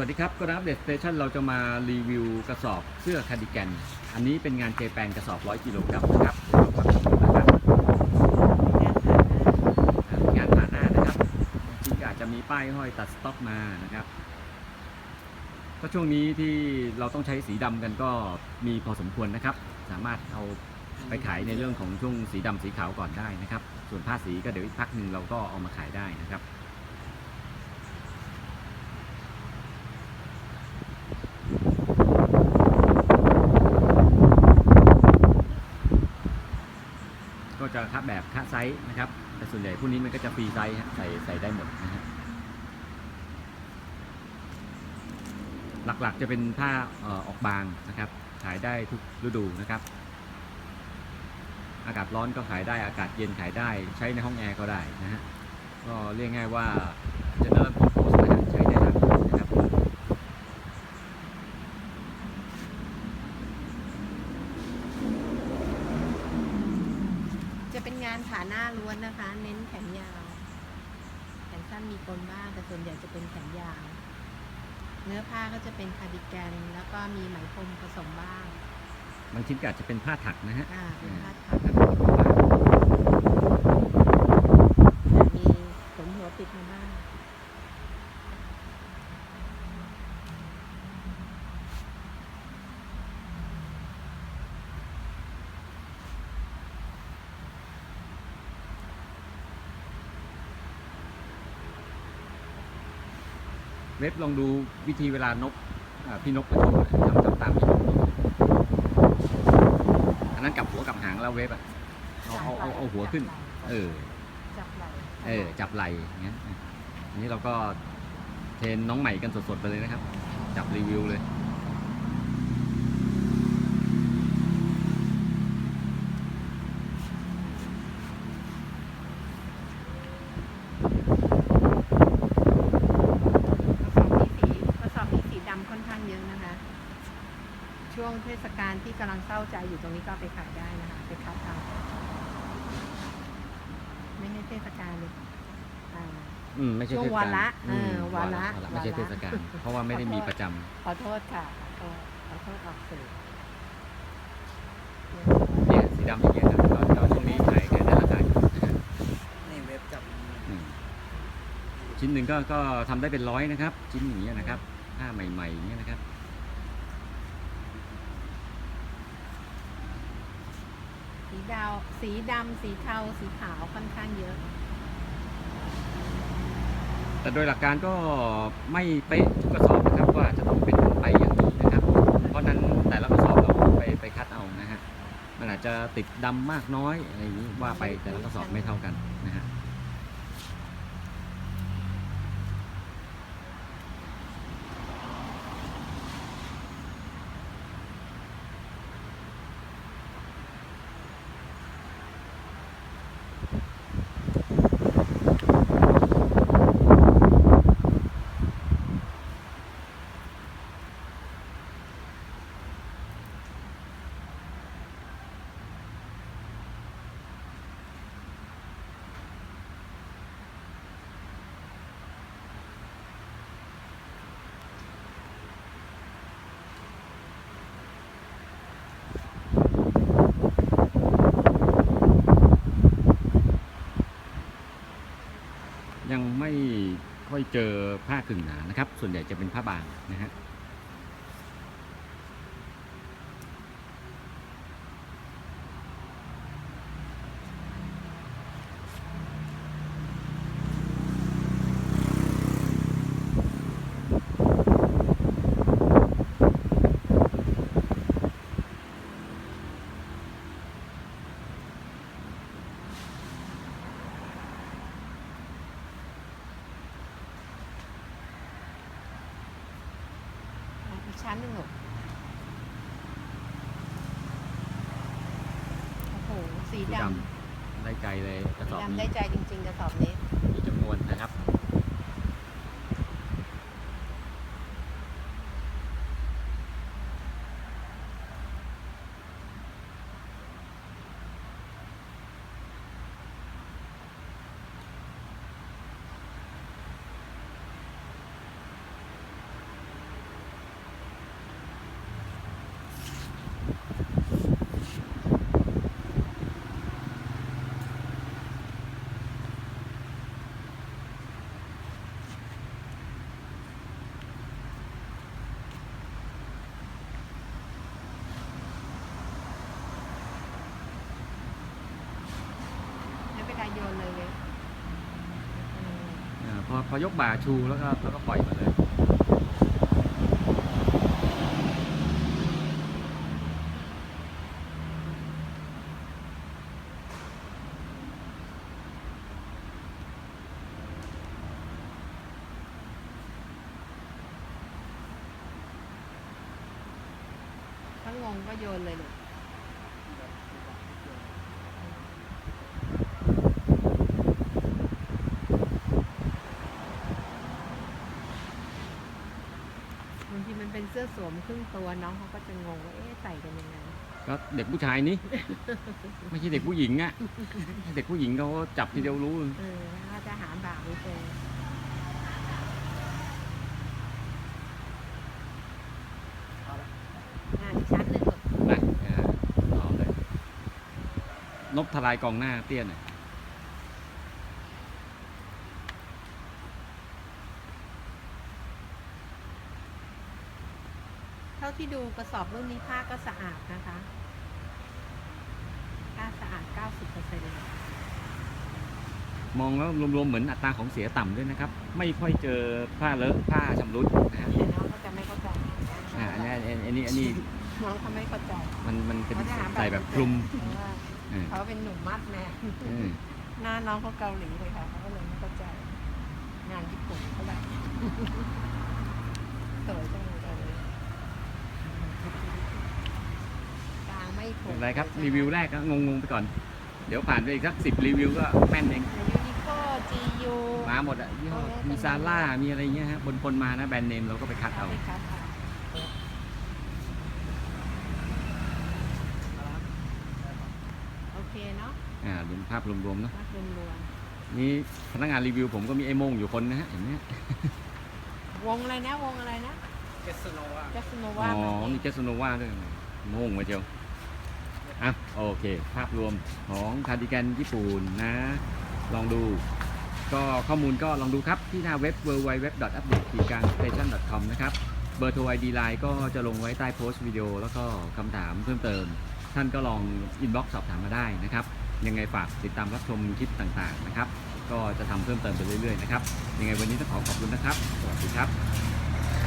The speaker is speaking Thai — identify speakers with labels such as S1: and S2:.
S1: วัสดีครับก็รับเดสเตชันเราจะมารีวิวกระสอบเสื้อคาร์ดิแกน อันนี้เป็นงานเจแปนกระสอบ 100 กิโลกรัมนะครับนะครับงานผ่านหน้านะครับจริงอาจจะมีป้ายห้อยตัดสต็อกมานะครับ ก็ช่วงนี้ที่เราต้องใช้สีดำกันก็มีพอสมควรนะครับ สามารถเอาไปขายในเรื่องของช่วงสีดำสีขาวก่อนได้นะครับ ส่วนผ้าสีก็เดี๋ยวอีกพักหนึ่งเราก็เอามาขายได้นะครับ ก็จะคัดแบบคัดไซ ส์นะครับ แต่ส่วนใหญ่พวกนี้มันก็จะฟรีไซส์ใส่ใส่ได้หมดนะฮะหลักๆจะเป็นผ้าออกบางนะครับขายได้ทุกฤดูนะครับ อากาศร้อนก็ขายได้อากาศเย็นขายได้ใช้ในห้องแอร์ก็ได้นะฮะก็เรียกง่ายว่า general purpose นช้ได้ทั้งหมดนะครับ
S2: จะเป็นงานผ่าหน้าล้ วนนะคะ เน้นแขนยาว แขนสั้นมีกลบ้างแต่ส่วนใหญ่จะเป็นแขนยาว เนื้อผ้าก็จะเป็นคาร์ดิแกนแล้วก็มีไหมพรมผสมบ้าง
S1: บางชิ้นก็อาจจะเป็นผ้าถักนะฮะ
S2: อ่าเป็นผ้า
S1: ผ้า
S2: ถัก
S1: ถักเป็นผ้า
S2: แต่มีขนหัวปิดมาบ้าง
S1: เว็บลองดูวิธีเวลานกอ่าพี่นกกระโดดทำตามตามพี่นกอันนั้นกลับหัวกลับหางแล้วเว็บอะเอาเอาเอาเอาหัวขึ้น เออ
S2: จับไหล่
S1: เออจับไหล่อย่างเงี้ยอันนี้เราก็เทรนน้องใหม่กันสดๆไปเลยนะครับ จับรีวิวเลย
S2: กระสอบนี้สีกระสอบนี้สีดำค่อนข้างเยอะนะคะ ช่วง เทศกาลที่กำลังเศร้าใจอยู่ตรงนี้ก็เอาไปขายได้นะคะไปคัดเอาไม่ให้เทศกาลเลยอ่า
S1: อืมไม่ใช่
S2: ช่วง
S1: เทศกาล
S2: วาระ
S1: อืม
S2: เออวาระ
S1: ไม่ใช่
S2: วาระ
S1: เทศกาลเพราะว่าไม่ได้มีประจำ
S2: ขอโทษค่ะขอโทษขอโทษออกสื่อ
S1: เนี่ยสีดำอย่างเงี้ยครับก็ก็ช่วงนี้ขายกันได้ราคาอยู่นะฮะ
S3: นี่เว็บจับ
S1: อืมชิ้นหนึ่งก็ก็ทำได้เป็นร้อยนะครับ ชิ้นอย่างเงี้ยนะครับผ้าใหม่ๆอย่างเงี้ยนะครับ
S2: ดาว สีดำสีเทา สีขาวค่อนข้างเยอะ
S1: แต่โดยหลักการก็ไม่เป๊ะทุกกระสอบนะครับว่าจะต้องเป็นไปอย่างนี้นะครับ เพราะนั้นแต่ละกระสอบเราไปไปคัดเอานะฮะมันอาจจะติดดำมากน้อยอะไรอย่างนี้ว่าไปแต่ละกระสอบไม่เท่ากันนะฮะ ยังไม่ค่ อยเจอผ้ากึ่งหนานะครับ ส่วนใหญ่จะเป็นผ้าบางนะฮะ
S2: อีก ชั้นหนึ่งเหรอโอ้โห สี
S1: สี
S2: ด
S1: ดำได้ใจเลยกระำส
S2: สี
S1: อบ
S2: ดำได้
S1: นี้
S2: ใจจริง ๆ กระสอบนี้
S1: มีจำนวนนะครับ
S2: อ
S1: พอยกบ่าชูแล้วก็แล้วก็ปล่อยมาเลย
S2: ถ้างงก็โยนเลยลูก บางทีมันเป็นเสื้อสวมครึ่งตัวน้องเขาก็จะงงว่าเอ๊ะใส่กันยังไง
S1: ก็เด็กผู้ชายนี่ ไม่ใช่เด็กผู้หญิงอะเด็กผู้หญิงเขาจับทีเดียวรู้
S2: เออถ้าจะหาบ่าวไม่เจออะอีกชั้นหนึ่งลูก
S1: นะอ่าต่อเลยนบทลายกองหน้าเตี้ยหน่อยา
S2: ที่ดูกระสอบรุ่นนี้ผ้าก็สะอาดนะคะผ้าสะอาด 90%เลย
S1: มองแล้วรวมๆเหมือนอัตราของเสียต่ำด้วยนะครับ ไม่ค่อยเจอผ้าเลอะผ้าชำรุดนะฮะ
S2: แต่น้องก็จะไม่เข้าใจ
S1: อ่าอันนี้อันนี้อันนี้
S2: น้องเขาไม่เข้าใจ
S1: มันมันเป็น
S2: เขาจะหา
S1: ใส่แบบคลุม
S2: เพราะว่า
S1: เออ
S2: เขาเป็นหนุ่มมัดแน่
S1: เออ
S2: หน้าน้องเขาเกาหลีเลยค่ะเขาก็เลยไม่เข้าใจงานญี่ปุ่นเท่าไหร่ สวยจังเลยกลางไม่ถูก
S1: เป็นไรครับรีวิวแรกก็งงๆไปก่อน เดี๋ยวผ่านไปอีกสักสิบรีวิวก็แม่นเอง
S2: ยูนิโคจียู
S1: มาหมดอะยี่ห้อมีซาร่ามีอะไรเงี้ยฮะปนๆมานะแบรนด์เนมเราก็ไปคัดเอา
S2: โอเคเนาะ
S1: อ่ารวมภาพรวมๆเนาะ
S2: ภาพรวม
S1: นี่พนักงานรีวิวผมก็มีไอ้โมงอยู่คนนะฮะเห็นไหมฮะ
S2: ๆวงอะไรนะ วงอะไรนะ
S3: เกสโนวา
S2: จัสโน
S1: อ๋
S2: วา
S1: อมีเจสโนวาด้วยโมงมาเจียว อะโอเค ภาพรวมของคาร์ดิแกนญี่ปุ่นนะ ลองดู ก็ข้อมูลก็ลองดูครับที่หน้าเว็บ w w w u p d a t e s t a t i o n c o m นะครับ เบอร์โทร ID Line ก็จะลงไว้ใต้โพสต์วิดีโอแล้วก็คำถามเพิ่มเติม ท่านก็ลองอินบ็อกซ์สอบถามมาได้นะครับ ยังไงฝากติดตามรับชมคลิปต่างๆนะครับ ก็จะทำเพิ่มเติมไปเรื่อยๆนะครับ ยังไงวันนี้ต้องขอขอบคุณนะครับ สวัสดีครับ